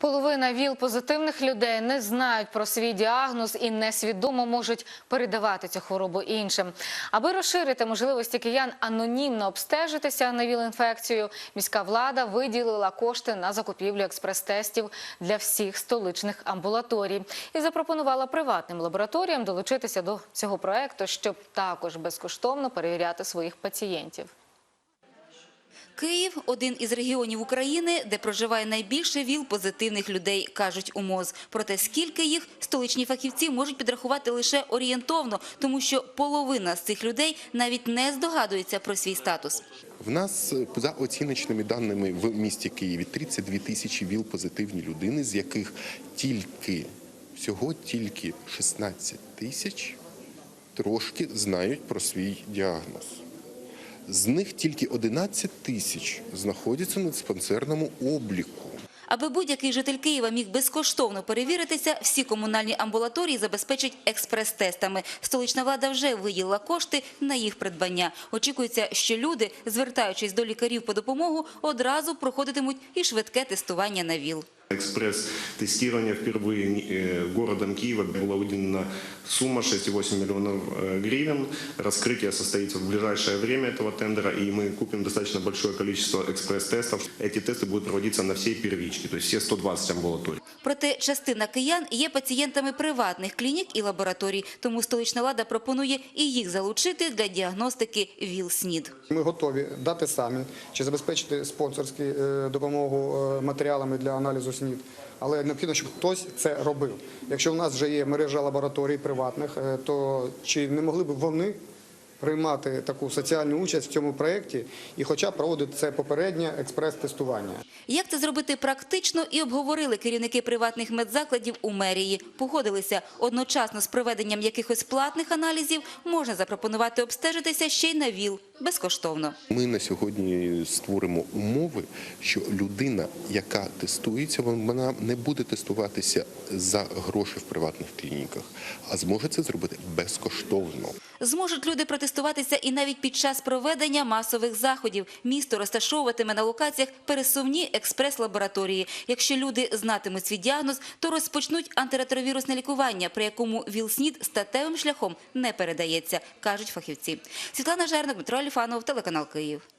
Половина ВІЛ позитивних людей не знають про свій діагноз і несвідомо можуть передавати цю хворобу іншим. Аби розширити можливості киян анонімно обстежитися на ВІЛ-інфекцію, міська влада виділила кошти на закупівлю експрес-тестів для всіх столичних амбулаторій і запропонувала приватним лабораторіям долучитися до цього проекту, щоб також безкоштовно перевіряти своїх пацієнтів. Київ – один із регіонів України, де проживає найбільше ВІЛ-позитивних людей, кажуть у МОЗ. Проте скільки їх, столичні фахівці можуть підрахувати лише орієнтовно, тому що половина з цих людей навіть не здогадується про свій статус. В нас е, за оціночними даними в місті Києві 32 тисячі ВІЛ-позитивні людини, з яких тільки всього тільки 16 тисяч трошки знають про свій діагноз. З них тільки 11 тисяч знаходяться на диспансерному обліку. Аби будь-який житель Києва міг безкоштовно перевіритися, всі комунальні амбулаторії забезпечать експрес-тестами. Столична влада вже виділила кошти на їх придбання. Очікується, що люди, звертаючись до лікарів по допомогу, одразу проходитимуть і швидке тестування на ВІЛ. Экспресс-тестирование впервые э, городом Киева была выделена сумма 6,8 миллионов э, гривен. Раскрытие состоится в ближайшее время этого тендера, и мы купим достаточно большое количество экспресс-тестов. Эти тесты будут проводиться на всей первичке, то есть все 120 амбулаторий. Проте частина киян є пацієнтами приватних клінік і лабораторій, тому столична влада пропонує і їх залучити для діагностики ВІЛ-СНІД. Ми готові дати самі чи забезпечити спонсорську е, допомогу е, матеріалами для аналізу СНІД. Але необхідно, щоб хтось це робив. Якщо в нас вже є мережа лабораторій приватних, е, то чи не могли б вони приймати таку соціальну участь в цьому проєкті і хоча б проводити це попереднє експрес-тестування? Як це зробити практично і обговорили керівники приватних медзакладів у мерії. Погодилися, одночасно з проведенням якихось платних аналізів можна запропонувати обстежитися ще й на ВІЛ безкоштовно. Ми на сьогодні створимо умови, що людина, яка тестується, вона не буде тестуватися за гроші в приватних клініках, а зможе це зробити безкоштовно. Зможуть люди протестуватися і навіть під час проведення масових заходів. Місто розташовуватиме на локаціях пересувні експрес-лабораторії. Якщо люди знатимуть свій діагноз, то розпочнуть антиретровірусне лікування, при якому ВІЛ-СНІД статевим шляхом не передається, кажуть фахівці. Світлана Жерник, Дмитро Аліфанов, телеканал Київ.